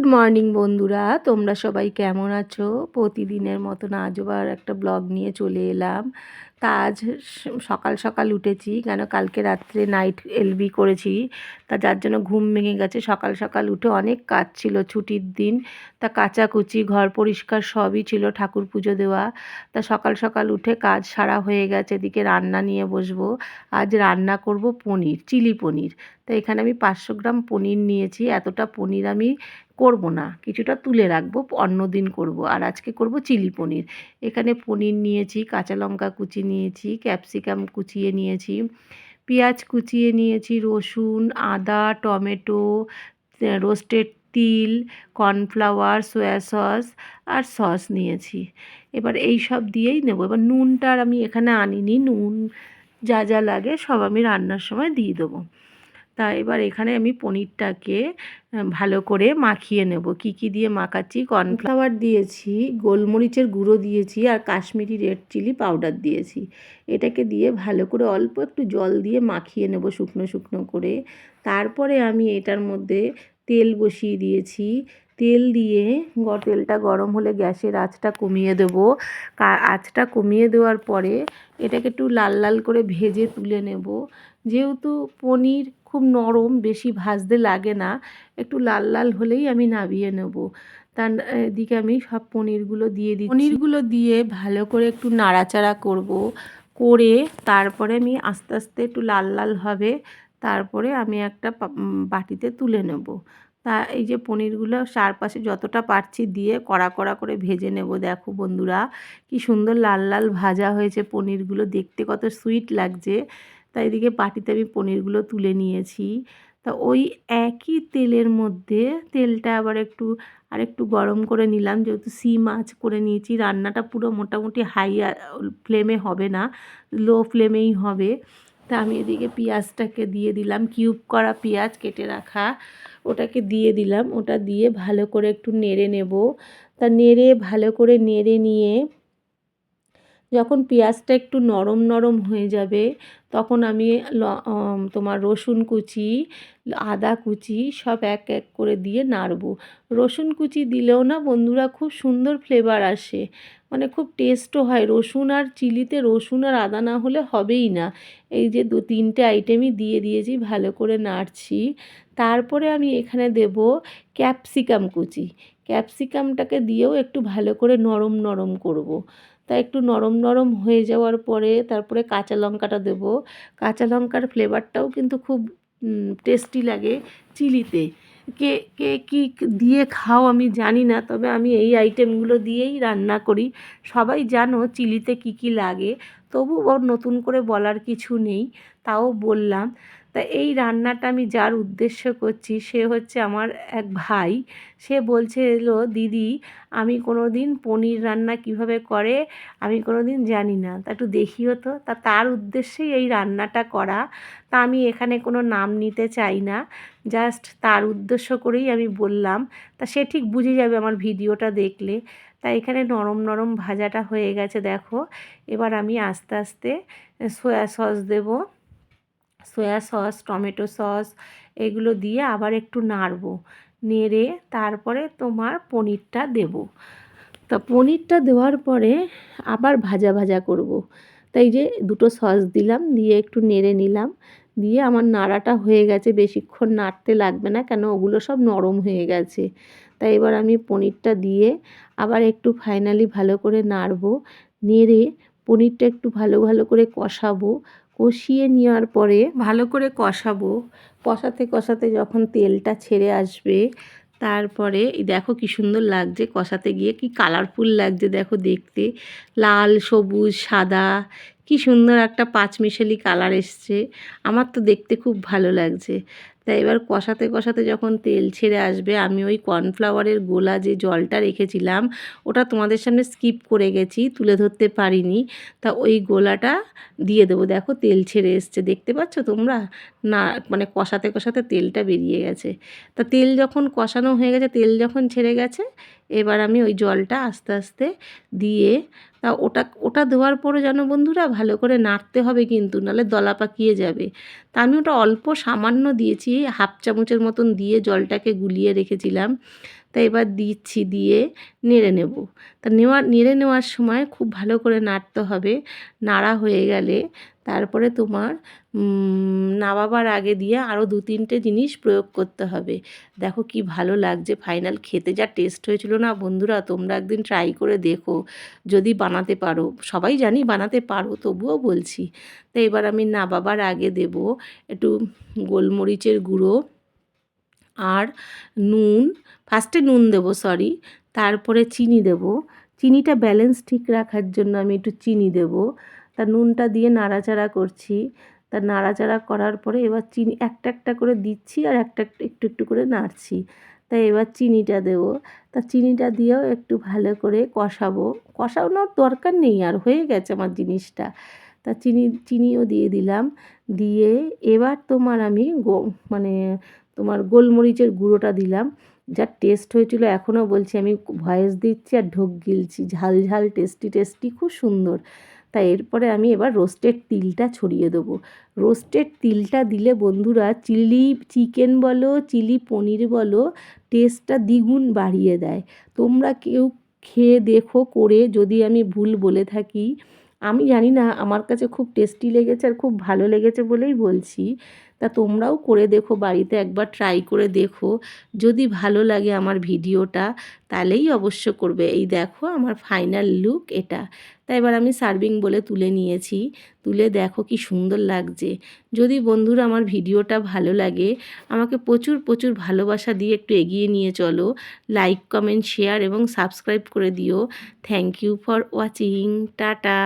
Good morning বন্ধুরা। তোমরা সবাই কেমন আছো? প্রতিদিনের মতন আজবার একটা ব্লগ নিয়ে চলে এলাম। তা আজ সকাল সকাল উঠেছি, কেন কালকে রাত্রে নাইট এলবি করেছি, তা যার জন্য ঘুম ভেঙে গেছে। সকাল সকাল উঠে অনেক কাজ ছিল ছুটির দিন, তা কাচাকুচি, ঘর পরিষ্কার সবই ছিল, ঠাকুর পুজো দেওয়া। তা সকাল সকাল উঠে কাজ সারা হয়ে গেছে, এদিকে রান্না নিয়ে বসবো। আজ রান্না করব পনির, চিলি পনির। তা এখানে আমি পাঁচশো গ্রাম পনির নিয়েছি, এতটা পনির আমি করব না, কিছুটা তুলে রাখব, অন্য দিন করব। আর আজকে করব চিলি পনির। এখানে পনির নিয়েছি, কাঁচা লঙ্কা কুচি নিয়েছি ক্যাপসিকাম কুচিয়ে নিয়েছি, পেঁয়াজ কুচিয়ে নিয়েছি, রসুন, আদা, টমেটো রোস্টেড তিল কর্নফ্লাওয়ার সয়া সস আর সস নিয়েছি। এবার এই সব দিয়েই নেব। এবার নুনটা আর আমি এখানে আনিনি, নুন যা যা লাগে সব আমি রান্নার সময় দিয়ে দেবো। তা এবার এখানে আমি পনিরটাকে ভালো করে মাখিয়ে নেব। কি কি দিয়ে মাখাচ্ছি? কর্নফ্লাওয়ার দিয়েছি, গোলমরিচের গুঁড়ো দিয়েছি আর কাশ্মীরি রেড চিলি পাউডার দিয়েছি। এটাকে দিয়ে ভালো করে অল্প একটু জল দিয়ে মাখিয়ে নেব শুকনো শুকনো করে। তারপরে আমি এটার মধ্যে তেল বসিয়ে দিয়েছি। তেল দিয়ে তেলটা গরম হলে গ্যাসের আঁচটা কমিয়ে দেবো। আঁচটা কমিয়ে দেওয়ার পরে এটাকে একটু লাল লাল করে ভেজে তুলে নেব। যেহেতু পনির খুব নরম, বেশি ভাজতে লাগে না। একটু লাল লাল হলেই আমি নামিয়ে নেব। তার এদিকে আমি সব পনিরগুলো দিয়ে দিই পনিরগুলো দিয়ে ভালো করে একটু নাড়াচাড়া করব। করে তারপরে আমি আস্তে আস্তে একটু লাল লাল হবে। তারপরে আমি একটা বাটিতে তুলে নেব। তা এই যে পনিরগুলো চারপাশে যতটা পারছি দিয়ে কড়া কড়া করে ভেজে নেব। দেখো বন্ধুরা, কি সুন্দর লাল লাল ভাজা হয়েছে পনিরগুলো। দেখতে কত সুইট লাগছে। তাই এদিকে বাটিতে আমি পনিরগুলো তুলে নিয়েছি। তা ওই একই তেলের মধ্যে তেলটা আবার একটু আর একটু গরম করে নিলাম। যেহেতু সি মাছ করে নিয়েছি, রান্নাটা পুরো মোটামুটি হাই ফ্লেমে হবে না, লো ফ্লেমেই হবে। তা আমি এদিকে পেঁয়াজটাকে দিয়ে দিলাম, কিউব করা পেঁয়াজ কেটে রাখা, ওটাকে দিয়ে দিলাম। ওটা দিয়ে ভালো করে একটু নেড়ে নেব। তা নেড়ে ভালো করে নেড়ে নিয়ে যখন পেঁয়াজটা একটু নরম নরম হয়ে যাবে, তখন আমি তোমার রসুন কুচি, আদা কুচি সব এক এক করে দিয়ে নাড়বো। রসুন কুচি দিলেও না বন্ধুরা খুব সুন্দর ফ্লেভার আসে। মানে খুব টেস্টও হয়। রসুন আর চিলিতে রসুন আর আদা না হলে হবেই না। এই যে দু, তিনটে আইটেমই দিয়ে দিয়েছি, ভালো করে নাড়ছি। তারপরে আমি এখানে দেব ক্যাপসিকাম কুচি। ক্যাপসিকামটাকে দিয়েও একটু ভালো করে নরম নরম করব। তা একটু নরম নরম হয়ে যাওয়ার পরে তারপরে কাঁচা লঙ্কাটা দেবো। কাঁচা লঙ্কার ফ্লেভারটাও কিন্তু খুব টেস্টি লাগে চিলিতে। কে কে কী দিয়ে খাও আমি জানি না, তবে আমি এই আইটেমগুলো দিয়েই রান্না করি। সবাই জানো চিলিতে কি কি লাগে তবু ওর নতুন করে বলার কিছু নেই, তাও বললাম। তা এই রান্নাটা আমি যার উদ্দেশ্য করছি, সে হচ্ছে আমার এক ভাই। সে বলছে এলো, দিদি, আমি কোনো দিন পনির রান্না কীভাবে করে আমি কোনো দিন জানি না। তা একটু দেখিও তো। তা তার উদ্দেশ্যেই এই রান্নাটা করা। তা আমি এখানে কোনো নাম নিতে চাই না। জাস্ট তার উদ্দেশ্য করেই আমি বললাম। তা সে ঠিক বুঝে যাবে আমার ভিডিওটা দেখলে। তা এখানে নরম নরম ভাজাটা হয়ে গেছে, দেখো। এবার আমি আস্তে আস্তে সয়া সস দেবো। সয়া সস টমেটো সস এগুলো দিয়ে আবার একটু নাড়বো। নেড়ে তারপরে তোমার পনিরটা দেব। তা পনিরটা দেওয়ার পরে আবার ভাজা ভাজা করব। তাই যে দুটো সস দিলাম, দিয়ে একটু নেড়ে নিলাম। দিয়ে আমার নাড়াটা হয়ে গেছে, বেশিক্ষণ নাড়তে লাগবে না, কেন ওগুলো সব নরম হয়ে গেছে। তাই এবার আমি পনিরটা দিয়ে আবার একটু ফাইনালি ভালো করে নাড়বো। নেড়ে পনিরটা একটু ভালো ভালো করে কষাবো। কষিয়ে নেওয়ার পরে ভালো করে কষাবো। কষাতে কষাতে যখন তেলটা ছেড়ে আসবে, তারপরে দেখো কি সুন্দর লাগছে কষাতে গিয়ে, কি কালারফুল লাগছে দেখো দেখতে। লাল, সবুজ, সাদা, কি সুন্দর একটা পাঁচমিশালি কালার এসছে। আমার তো দেখতে খুব ভালো লাগছে। তাই এবার কষাতে কষাতে যখন তেল ছেড়ে আসবে, আমি ওই কর্নফ্লাওয়ারের গোলা যে জলটা রেখেছিলাম, ওটা তোমাদের সামনে স্কিপ করে গেছি, তুলে ধরতে পারিনি। তা ওই গোলাটা দিয়ে দেবো। দেখো তেল ছেড়ে এসছে, দেখতে পাচ্ছ তোমরা? না মানে কষাতে কষাতে তেলটা বেরিয়ে গেছে। তা তেল যখন কষানো হয়ে গেছে, তেল যখন ছেড়ে গেছে, এবার আমি ওই জলটা আস্তে আস্তে দিয়ে তা ওটা ওটা দেওয়ার পরে যেন বন্ধুরা, ভালো করে নাড়তে হবে কিন্তু, নাহলে দলা পাকিয়ে যাবে। তা আমি ওটা অল্প সামান্য দিয়েছি হাফ চামচের মতন দিয়ে জলটাকে গুলিয়ে রেখেছিলাম। তা এবার দিচ্ছি দিয়ে নেড়ে নেব। তা নেওয়া, নেড়ে নেওয়ার সময় খুব ভালো করে নাড়তে হবে। নাড়া হয়ে গেলে তারপরে তোমার উম, নামাবার আগে দিয়ে আরও দু তিনটে জিনিস প্রয়োগ করতে হবে। দেখো কি ভালো লাগছে ফাইনাল খেতে যা টেস্ট হয়েছিল না বন্ধুরা তোমরা একদিন ট্রাই করে দেখো যদি বানাতে পারো। সবাই জানি বানাতে পারো তবুও বলছি। তো এবার আমি নামাবার আগে দেব একটু গোলমরিচের গুঁড়ো আর নুন ফার্স্টে নুন দেবো সরি তারপরে চিনি দেব। চিনিটা ব্যালেন্স ঠিক রাখার জন্য আমি একটু চিনি দেব। তা নুনটা দিয়ে নাড়াচাড়া করছি। তা নাড়াচাড়া করার পরে এবার চিনি, একটা একটা করে দিচ্ছি আর একটা একটা, একটু করে নাড়ছি। তাই এবার চিনিটা দেবো। তা চিনিটা দিয়েও একটু ভালো করে কষাবো। কষানোর দরকার নেই আর, হয়ে গেছে আমার জিনিসটা। তা চিনি, চিনিও দিয়ে দিলাম। দিয়ে এবার তোমার আমি গো মানে তোমার গোলমরিচের গুঁড়োটা দিলাম। যা টেস্ট হয়েছিল এখনও বলছি, আমি ভয়েস দিচ্ছি আর ঢোক গিলছি। ঝাল ঝাল টেস্টি টেস্টি খুব সুন্দর। তাই এরপরে আমি এবার রোস্টেড তিলটা ছড়িয়ে দেবো। রোস্টেড তিলটা দিলে বন্ধুরা চিলি চিকেন বলো, চিলি পনির বলো টেস্টটা দ্বিগুণ বাড়িয়ে দেয়। তোমরা কেউ খেয়ে দেখো, করে যদি আমি ভুল বলে থাকি। আমি জানি না, আমার কাছে খুব টেস্টি লেগেছে আর খুব ভালো লেগেছে বলেই বলছি। তা তোমরাও করে দেখো, বাড়িতে একবার ট্রাই করে দেখো। যদি ভালো লাগে আমার ভিডিওটা, তাহলেই অবশ্য করবে। এই দেখো আমার ফাইনাল লুক এটা। তাই এবার আমি সার্ভিং বলে তুলে নিয়েছি। তুলে দেখো কি সুন্দর লাগছে। যদি বন্ধুরা আমার ভিডিওটা ভালো লাগে, আমাকে প্রচুর প্রচুর ভালোবাসা দিয়ে একটু এগিয়ে নিয়ে চলো। লাইক কমেন্ট শেয়ার এবং সাবস্ক্রাইব করে দিও। Thank you for watching tata.